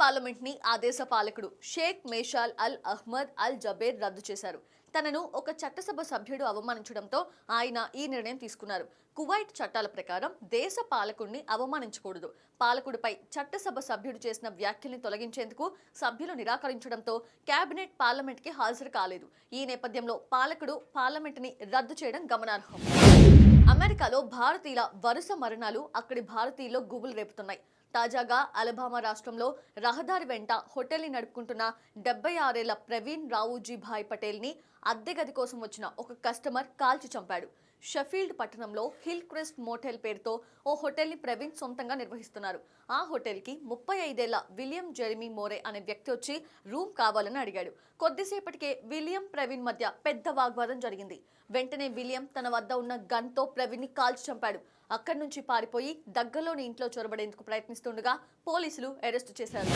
పార్లమెంట్ని ఆ దేశ పాలకుడు షేక్ మేషాల్ అల్ అహ్మద్ అల్ జబేర్ రద్దు చేశారు. తనను ఒక చట్టసభ సభ్యుడు అవమానించడంతో ఆయన ఈ నిర్ణయం తీసుకున్నారు. కువైట్ చట్టాల ప్రకారం దేశ పాలకుడిని అవమానించకూడదు. పాలకుడిపై చట్టసభ సభ్యుడు చేసిన వ్యాఖ్యల్ని తొలగించేందుకు సభ్యులు నిరాకరించడంతో కేబినెట్ పార్లమెంట్కి హాజరు కాలేదు. ఈ నేపథ్యంలో పాలకుడు పార్లమెంట్ని రద్దు చేయడం గమనార్హం. అమెరికాలో భారతీయుల వరుస మరణాలు అక్కడి భారతీయుల్లో గుబులు రేపుతున్నాయి. తాజాగా అలబామా రాష్ట్రంలో రహదారి వెంట హోటల్ని నడుపుకుంటున్న డెబ్బై ఆరేళ్ళ ప్రవీణ్ రావుజీ భాయ్ పటేల్ని అద్దె గది కోసం వచ్చిన ఒక కస్టమర్ కాల్చి చంపాడు. షఫీల్డ్ పట్టణంలో హిల్ క్రెస్ట్ మోటెల్ పేరుతో ఓ హోటల్ని ప్రవీణ్ సొంతంగా నిర్వహిస్తున్నారు. ఆ హోటల్కి ముప్పై ఐదేళ్ళ విలియం జెరిమీ మోరే అనే వ్యక్తి వచ్చి రూమ్ కావాలని అడిగాడు. కొద్దిసేపటికే విలియం ప్రవీణ్ మధ్య పెద్ద వాగ్వాదం జరిగింది. వెంటనే విలియం తన వద్ద ఉన్న గన్తో ప్రవీణ్ని కాల్చి చంపాడు. అక్కడి నుంచి పారిపోయి దగ్గరలోని ఇంట్లో చొరబడేందుకు ప్రయత్నిస్తుండగా పోలీసులు అరెస్టు చేశారు.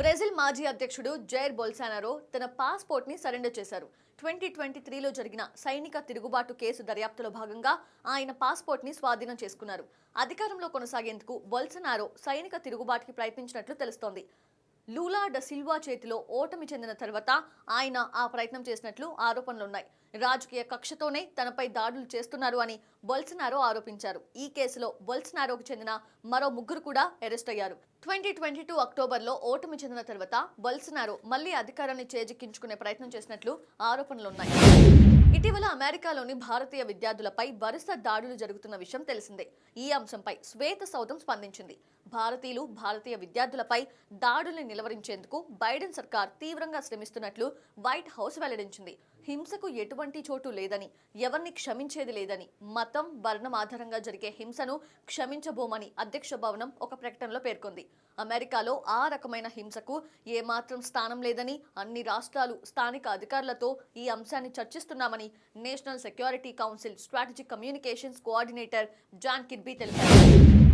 బ్రెజిల్ మాజీ అధ్యక్షుడు జైర్ బొల్సానారో తన పాస్పోర్ట్ని సరెండర్ చేశారు. ట్వంటీ ట్వంటీ త్రీలో జరిగిన సైనిక తిరుగుబాటు కేసు దర్యాప్తులో భాగంగా ఆయన పాస్పోర్ట్ని స్వాధీనం చేసుకున్నారు. అధికారంలో కొనసాగేందుకు బొల్సనారో సైనిక తిరుగుబాటుకి ప్రయత్నించినట్లు తెలుస్తోంది. లూలా డ సిల్వా చేతిలో ఓటమి చెందిన తర్వాత ఆయన ఆ ప్రయత్నం చేసినట్లు ఆరోపణలున్నాయి. రాజకీయ కక్షతోనే తనపై దాడులు చేస్తున్నారు అని బొల్సనారో ఆరోపించారు. ఈ కేసులో బొల్సనారోకు చెందిన మరో ముగ్గురు కూడా అరెస్ట్ అయ్యారు. ట్వంటీ ట్వంటీ టూ అక్టోబర్లో ఓటమి చెందిన తర్వాత బొల్సనారో మళ్ళీ అధికారాన్ని చేజిక్కించుకునే ప్రయత్నం చేసినట్లు ఆరోపణలున్నాయి. ఇటీవల అమెరికాలోని భారతీయ విద్యార్థులపై వరుస దాడులు జరుగుతున్న విషయం తెలిసిందే. ఈ అంశంపై శ్వేత సౌధం స్పందించింది. భారతీయులు భారతీయ విద్యార్థులపై దాడుల్ని నిలవరించేందుకు బైడెన్ సర్కార్ తీవ్రంగా శ్రమిస్తున్నట్లు వైట్ హౌస్ వెల్లడించింది. హింసకు ఎటువంటి చోటు లేదని ఎవరిని క్షమించేది లేదని మతం వర్ణం ఆధారంగా జరిగే హింసను క్షమించబోమని అధ్యక్ష భవనం ఒక ప్రకటనలో పేర్కొంది. అమెరికాలో ఆ రకమైన హింసకు ఏమాత్రం స్థానం లేదని అన్ని రాష్ట్రాలు స్థానిక అధికారులతో ఈ అంశాన్ని చర్చిస్తున్నామని National Security Council Strategic Communications Coordinator John Kirby తెలిపారు.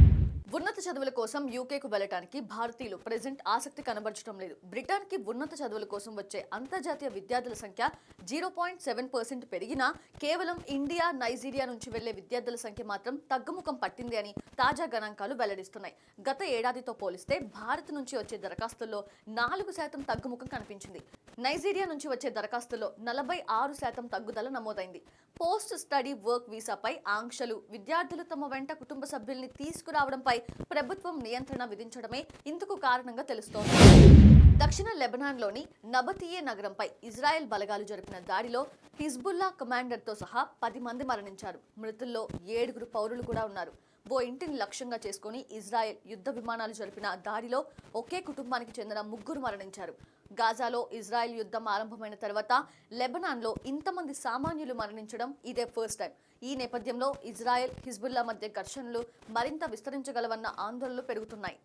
ఉన్నత చదువుల కోసం యూకేకు వెళ్ళటానికి భారతీయులు ప్రజెంట్ ఆసక్తి కనబరచడం లేదు. బ్రిటన్కి ఉన్నత చదువుల కోసం వచ్చే అంతర్జాతీయ విద్యార్థుల సంఖ్య జీరో పాయింట్ సెవెన్ పర్సెంట్ పెరిగినా కేవలం ఇండియా నైజీరియా నుంచి వెళ్ళే విద్యార్థుల సంఖ్య మాత్రం తగ్గుముఖం పట్టింది అని తాజా గణాంకాలు వెల్లడిస్తున్నాయి. గత ఏడాదితో పోలిస్తే భారత్ నుంచి వచ్చే దరఖాస్తుల్లో నాలుగు శాతం తగ్గుముఖం కనిపించింది. నైజీరియా నుంచి వచ్చే దరఖాస్తుల్లో నలభై ఆరు శాతం తగ్గుదల నమోదైంది. పోస్ట్ స్టడీ వర్క్ వీసాపై ఆంక్షలు విద్యార్థులు తమ వెంట కుటుంబ సభ్యుల్ని తీసుకురావడంపై ప్రభుత్వం నియంత్రణ విధించడమే ఇందుకు కారణంగా తెలుస్తోంది. దక్షిణ లెబనాన్లోని నబతియే నగరంపై ఇజ్రాయెల్ బలగాలు జరిపిన దాడిలో హిజ్బుల్లా కమాండర్తో సహా పది మంది మరణించారు. మృతుల్లో ఏడుగురు పౌరులు కూడా ఉన్నారు. ఓ ఇంటిని లక్ష్యంగా చేసుకుని ఇజ్రాయెల్ యుద్ధ విమానాలు జరిపిన దాడిలో ఒకే కుటుంబానికి చెందిన ముగ్గురు మరణించారు. గాజాలో ఇజ్రాయెల్ యుద్ధం ఆరంభమైన తర్వాత లెబనాన్లో ఇంతమంది సామాన్యులు మరణించడం ఇదే ఫస్ట్ టైం. ఈ నేపథ్యంలో ఇజ్రాయెల్ హిజ్బుల్లా మధ్య ఘర్షణలు మరింత విస్తరించగలవన్న ఆందోళనలు పెరుగుతున్నాయి.